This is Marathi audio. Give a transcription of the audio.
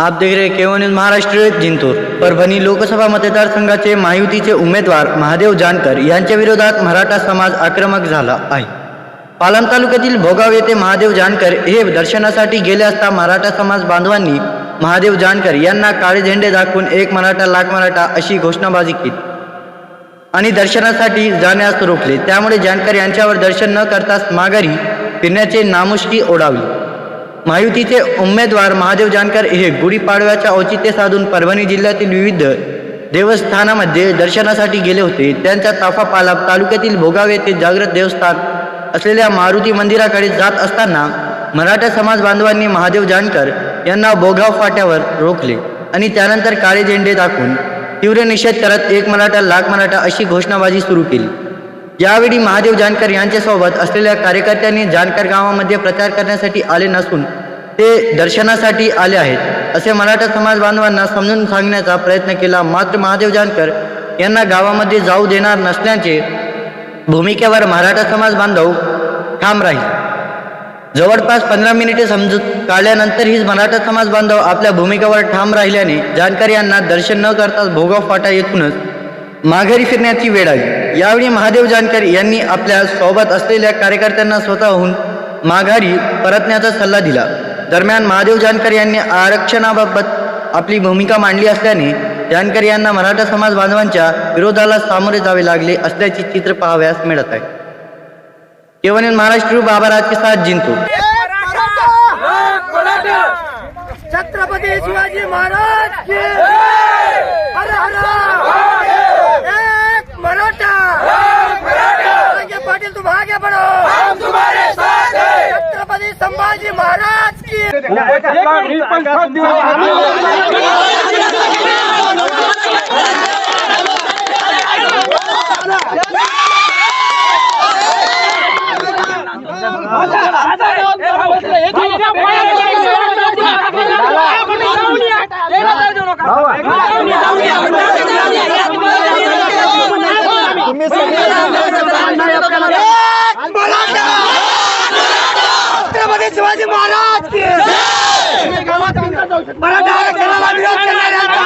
आप देख रहे केवळ न्यूज महाराष्ट्र जिंतूर। परभणी लोकसभा मतदारसंघाचे महायुतीचे उमेदवार महादेव जानकर यांच्या विरोधात मराठा समाज आक्रमक झाला आहे. पालम तालुक्यातील भोगाव येथे महादेव जानकर हे दर्शनासाठी गेले असता मराठा समाज बांधवांनी महादेव जानकर यांना काळे झेंडे दाखवून एक मराठा लाख मराठा अशी घोषणाबाजी केली. आणि दर्शनासाठी जाण्यास रोखले. त्यामुळे जानकर यांच्यावर दर्शन न करताच माघारी फिरण्याचे नामुष्की ओढावली. महायुतीचे उमेदवार महादेव जानकर हे गुढीपाडव्याच्या औचित्य साधून परभणी जिल्ह्यातील विविध देवस्थानामध्ये दर्शनासाठी गेले होते. त्यांचा ताफा पाला तालुक्यातील भोगाव येथे जागृत देवस्थान असलेल्या मारुती मंदिराकडे जात असताना मराठा समाज बांधवांनी महादेव जानकर यांना भोगाव फाट्यावर रोखले आणि त्यानंतर काळे झेंडे दाखवून तीव्र निषेध करत एक मराठा लाख मराठा अशी घोषणाबाजी सुरू केली. यावेळी महादेव जानकर यांच्यासोबत असलेल्या कार्यकर्त्यांनी जानकर गावामध्ये प्रचार करण्यासाठी आले नसून ते दर्शनासाठी आले आहेत असे मराठा समाज बांधवांना समजून सांगण्याचा प्रयत्न केला. मात्र महादेव जानकर यांना गावामध्ये जाऊ देणार नसल्याचे भूमिकेवर मराठा समाज बांधव ठाम राहील. जवळपास पंधरा मिनिटे समजूत काढल्यानंतरही मराठा समाज बांधव आपल्या भूमिकेवर ठाम राहिल्याने जानकर यांना दर्शन न करताच भोगाव फाटा येथूनच माघारी फिरण्याची वेळ आली. यावेळी महादेव जानकर यांनी आपल्यासोबत असलेल्या कार्यकर्त्यांना स्वतःहून माघारी परतण्याचा सल्ला दिला. दरम्यान महादेव जानकर यांनी आरक्षणाबाबत आपली भूमिका मांडली असल्याने जानकर यांना मराठा समाज बांधवांच्या विरोधाला सामोरे जावे लागले असल्याचे चित्र पाहावयास मिळत आहे. केवळ महाराष्ट्र बाबाराजचे साथ जिंतो. महाराज की छत्रपती मराठा आरक्षणाला विरोध करणाऱ्यांचा